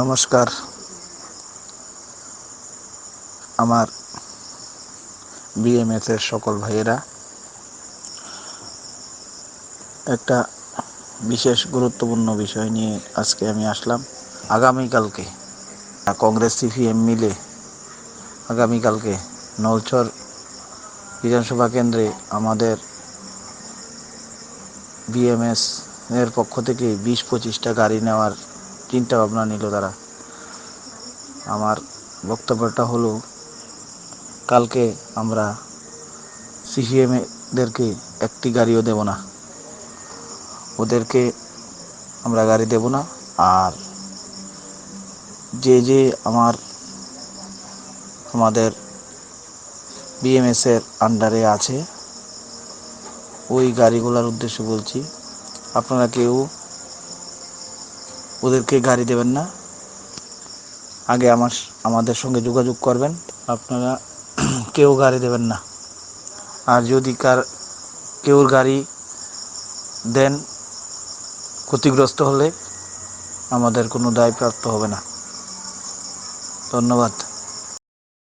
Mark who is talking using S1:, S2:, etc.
S1: নমস্কার। আমার বিএমএস এর সকল ভাইয়েরা, একটা বিশেষ গুরুত্বপূর্ণ বিষয় নিয়ে আজকে আমি আসলাম আগামীকালকে। কংগ্রেস সিপিএম মিলে আগামীকালকে নলছর বিধানসভা কেন্দ্রে আমাদের বিএমএস এর পক্ষ থেকে বিশ পঁচিশটা গাড়ি নেওয়ার চিন্তা ভাবনা নিল তারা। আমার বক্তব্যটা হলো, কালকে আমরা সিপিএমদেরকে একটি গাড়িও দেব না। ওদেরকে আমরা গাড়ি দেব না। আর যে যে আমার, আমাদের বিএমএসের আন্ডারে আছে, ওই গাড়িগুলোর উদ্দেশ্যে বলছি, আপনারা কেউ ওদেরকে গাড়ি দেবেন না। আগে আমার, আমাদের সঙ্গে যোগাযোগ করবেন। আপনারা কেউ গাড়ি দেবেন না। আর যদি কার কেউর গাড়ি দেন, ক্ষতিগ্রস্ত হলে আমাদের কোনো দায় প্রাপ্ত হবে না। ধন্যবাদ।